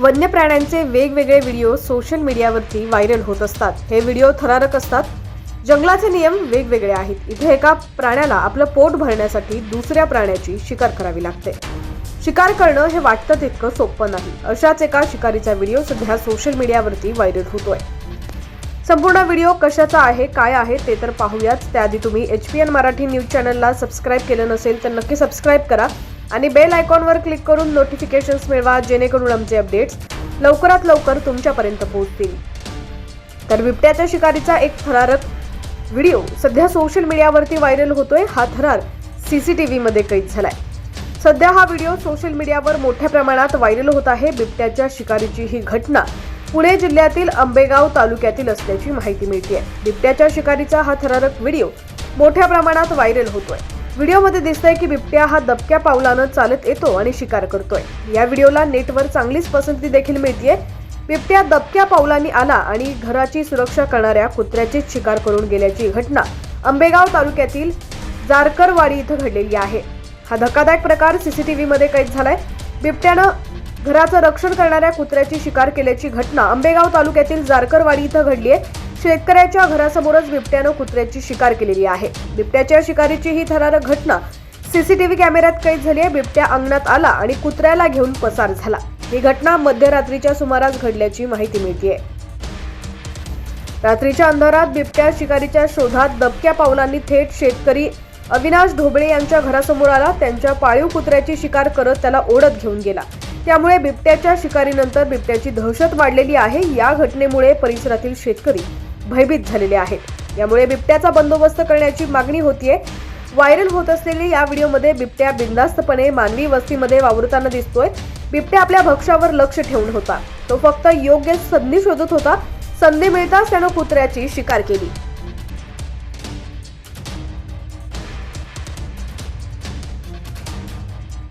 वन्य प्राण्यांचे वेगवेगळे व्हिडिओ सोशल मीडियावरती व्हायरल होत असतात. हे व्हिडिओ थरारक असतात. जंगलाचे नियम वेगवेगळे आहेत. इथे एका प्राण्याला आपलं पोट भरण्यासाठी दुसऱ्या प्राण्याची शिकार करावी लागते. शिकार करणं हे वाटतं तितकं सोपं नाही. अशाच एका शिकारीचा व्हिडिओ सध्या सोशल मीडियावरती व्हायरल होतोय. संपूर्ण व्हिडिओ कशाचा आहे काय आहे ते तर पाहूयाच त्याआधी तुम्ही H P N Marathi news चॅनलला सबस्क्राईब केलं नसेल तर नक्की सबस्क्राईब करा. आणि बेल आयकॉनवर क्लिक करून नोटिफिकेशन्स मिळवा जेणेकरून आमचे अपडेट्स लवकरात लवकर तुमच्यापर्यंत पोहोचतील. तर बिबट्याच्या शिकारीचा एक थरारक व्हिडिओ सध्या सोशल मीडियावरती व्हायरल होतोय. हा थरार सीसीटीव्हीमध्ये कैद झालाय. सध्या हा व्हिडिओ सोशल मीडियावर मोठ्या प्रमाणात व्हायरल होत आहे. बिबट्याच्या शिकारीची ही घटना पुणे जिल्ह्यातील आंबेगाव तालुक्यातील असल्याची माहिती मिळते बिबट्याच्या शिकारीचा हा थरारक व्हिडिओ मोठ्या प्रमाणात व्हायरल होतोय. व्हिडिओमध्ये दिसतंय की बिबट्या हा दबक्या पावलानं चालत येतो आणि शिकार करतोय. या व्हिडिओला नेटवर चांगलीच पसंती देखील मिळतीये. बिबट्या दबक्या पावलांनी आला आणि घराची सुरक्षा करणाऱ्या कुत्र्याचीच शिकार करून गेल्याची घटना आंबेगाव तालुक्यातील जारकरवाडी इथं घडलेली आहे. हा धक्कादायक प्रकार सीसीटीव्हीमध्ये कैद झालाय. बिबट्यानं घराचं रक्षण करणाऱ्या कुत्र्याची शिकार केल्याची घटना आंबेगाव तालुक्यातील जारकरवाडी इथं घडली आहे शेतकऱ्याच्या घरासमोरच बिबट्यानं कुत्र्याची शिकार केलेली आहे. बिबट्याच्या शिकारीची ही थरारक घटना. सीसीटीव्ही कॅमेऱ्यात कैद झाली आहे. बिबट्या अंगणात आला आणि कुत्र्याला घेऊन पसार झाला. ही घटना मध्यरात्रीच्या सुमारास घडल्याची माहिती मिळते रात्रीच्या अंधारात बिबट्या शिकारीच्या शोधात दबक्या पावलांनी थेट शेतकरी अविनाश ढोबळे यांच्या घरासमोर आला. त्यांच्या पाळीव कुत्र्याची शिकार करत त्याला ओढत घेऊन गेला. त्यामुळे बिबट्याच्या शिकारीनंतर बिबट्याची दहशत वाढलेली आहे. या घटनेमुळे परिसरातील शेतकरी भयभीत झालेले आहेत. यामुळे बिबट्याचा बंदोबस्त करण्याची मागणी होतीये. व्हायरल होत असलेली या व्हिडिओमध्ये बिबट्या बिंदास्तपणे मानवी वस्तीमध्ये वावरताना दिसतोय. बिबट्या आपल्या भक्ष्यावर लक्ष ठेवून होता. तो फक्त योग्य संधी शोधत होता. संधी मिळताच त्यानं कुत्र्याची शिकार केली.